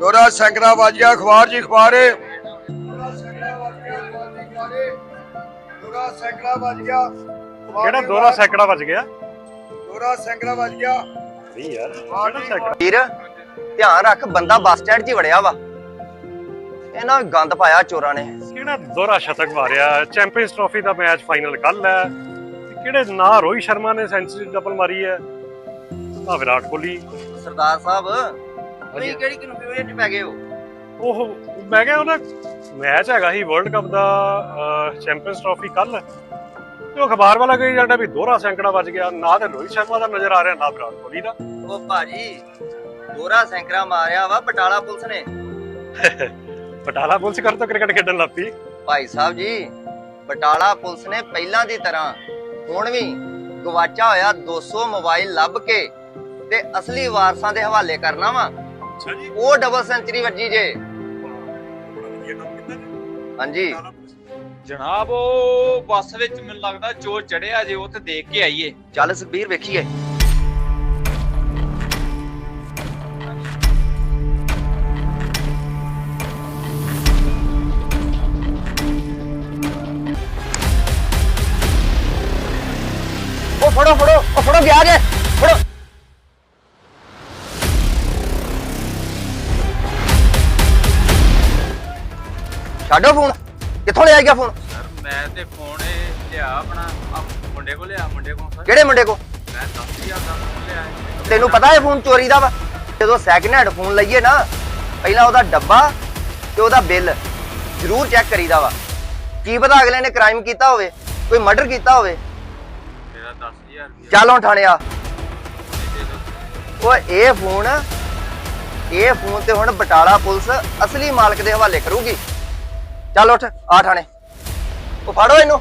ਦੋਰਾ ਸੈਂਕੜਾ ਵਾਜਿਆ ਅਖਬਾਰ ਜੀ ਅਖਬਾਰੇ। ਦੋਰਾ ਸੈਂਕੜਾ ਵਾਜਿਆ ਕਿਹੜਾ ਦੋਰਾ ਸੈਕੜਾ ਵੱਜ ਗਿਆ? ਨਹੀਂ ਯਾਰ ਕਿਹੜਾ ਸੈਕੜਾ? ਵੀਰ ਧਿਆਨ ਰੱਖ ਬੰਦਾ ਬੱਸ ਸਟੈਂਡ 'ਚ ਹੀ ਵੜਿਆ ਵਾ। ਇਹਨਾਂ ਗੰਦ ਪਾਇਆ ਚੋਰਾਂ ਨੇ। ਕਿਹੜਾ ਦੋਰਾ ਸ਼ਤਕ ਮਾਰਿਆ? ਚੈਂਪੀਅਨਸ ਟਰਾਫੀ ਦਾ ਮੈਚ ਫਾਈਨਲ ਕੱਲ ਹੈ। ਤੇ ਕਿਹੜੇ ਨਾ ਰੋਹਿਤ ਸ਼ਰਮਾ ਨੇ ਸੈਂਚੁਰੀ ਡਬਲ ਮਾਰੀ ਹੈ? ਆ ਵਿਰਾਟ ਕੋਹਲੀ। ਸਰਦਾਰ ਸਾਹਿਬ ਤੁਸੀਂ ਕਿਹੜੀ ਕਨਫਿਊਜ਼ਨ 'ਚ ਪੈ ਗਏ ਹੋ? ਉਹ ਮੈਂ ਕਿਹਾ ਉਹਨਾਂ ਮੈਚ ਹੈਗਾ ਸੀ ਵਰਲਡ ਕੱਪ ਦਾ ਚੈਂਪੀਅਨਸ ਟਰਾਫੀ ਕੱਲ ਤੇ ਉਹ ਅਖਬਾਰ ਵਾਲਾ ਕਹੀ ਜਾਂਦਾ ਵੀ ਦੋਹਰਾ ਸੈਂਕੜਾ ਵੱਜ ਗਿਆ। ਨਾ ਤੇ ਰੋਹਿਤ ਸ਼ਰਮਾ ਦਾ ਨਜ਼ਰ ਆ ਰਿਹਾ ਨਾ ਵਿਰਾਟ ਕੋਹਲੀ ਦਾ। ਉਹ ਭਾਜੀ ਦੋਰਾ ਸੈਂਕੜਾ ਮਾਰਿਆ ਵਾ ਬਟਾਲਾ ਪੁਲਿਸ ਨੇ। ਬਟਾਲਾ ਪੁਲਿਸ ਕਰ ਤੋਂ ਕ੍ਰਿਕਟ ਖੇਡਣ ਲੱਗ ਪਈ। ਭਾਈ ਸਾਹਿਬ ਜੀ ਬਟਾਲਾ ਪੁਲਿਸ ਨੇ ਪਹਿਲਾਂ ਦੀ ਤਰ੍ਹਾਂ ਹੁਣ ਵੀ ਗਵਾਚਾ ਹੋਇਆ 200 ਮੋਬਾਈਲ ਲੱਭ ਕੇ ਤੇ ਅਸਲੀ ਵਾਰਸਾਂ ਦੇ ਹਵਾਲੇ ਕਰਨਾ ਵਾ। ਅੱਛਾ ਜੀ। ਉਹ ਡਬਲ ਸੈਂਚਰੀ ਵੱਜੀ ਜੇ। ਹਾਂਜੀ। ਜਨਾਬ ਉਹ ਬੱਸ ਵਿੱਚ ਮੈਨੂੰ ਲੱਗਦਾ ਚੋਰ ਚੜਿਆ ਜੇ ਉਹ ਤੇ ਦੇਖ ਕੇ ਆਈਏ। ਚੱਲ ਸੁਖਬੀਰ ਵੇਖੀਏ। ਉਹ ਫੜੋ ਫੜੋ ਉਹ ਫੜੋ ਗਿਆ ਜੇ। ਫੜੋ। ਛੱਡੋ ਫੋਨ। ਕਿੱਥੋਂ ਲਿਆ ਗਿਆ ਫੋਨ? ਸਰ ਮੈਂ ਤੇ ਫੋਨ ਇਹ ਲਿਆ ਆਪਣਾ ਮੁੰਡੇ ਕੋਲ ਲਿਆ ਮੁੰਡੇ ਕੋਲ ਸਰ। ਕਿਹੜੇ ਮੁੰਡੇ ਕੋ ਮੈਂ 10000 ਦਾ ਫੋਨ ਲਿਆ ਹੈ। ਤੈਨੂੰ ਪਤਾ ਹੈ ਫੋਨ ਚੋਰੀ ਦਾ ਵਾ? ਜਦੋਂ ਸੈਕਿੰਡ ਹੈਂਡ ਫੋਨ ਲਈਏ ਨਾ ਪਹਿਲਾਂ ਉਹਦਾ ਡੱਬਾ ਤੇ ਉਹਦਾ ਬਿੱਲ ਜ਼ਰੂਰ ਚੈੱਕ ਕਰੀਦਾ ਵਾ। ਕੀ ਪਤਾ ਅਗਲੇ ਨੇ ਕ੍ਰਾਈਮ ਕੀਤਾ ਹੋਵੇ ਕੋਈ ਮਰਡਰ ਕੀਤਾ ਹੋਵੇ। ਮੇਰਾ 10000 ਰੁਪਇਆ। ਚੱਲ ਹੁਣ ਥਾਣੇ ਆ ਦੇ ਦਿਓ। ਉਹ ਇਹ ਫੋਨ ਇਹ ਫੋਨ ਤੇ ਹੁਣ ਬਟਾਲਾ ਪੁਲਿਸ ਅਸਲੀ ਮਾਲਕ ਦੇ ਹਵਾਲੇ ਕਰੂਗੀ। ਚੱਲ ਉੱਠ ਆ ਥਾਣੇ ਉਹ ਫੜੋ ਇਹਨੂੰ।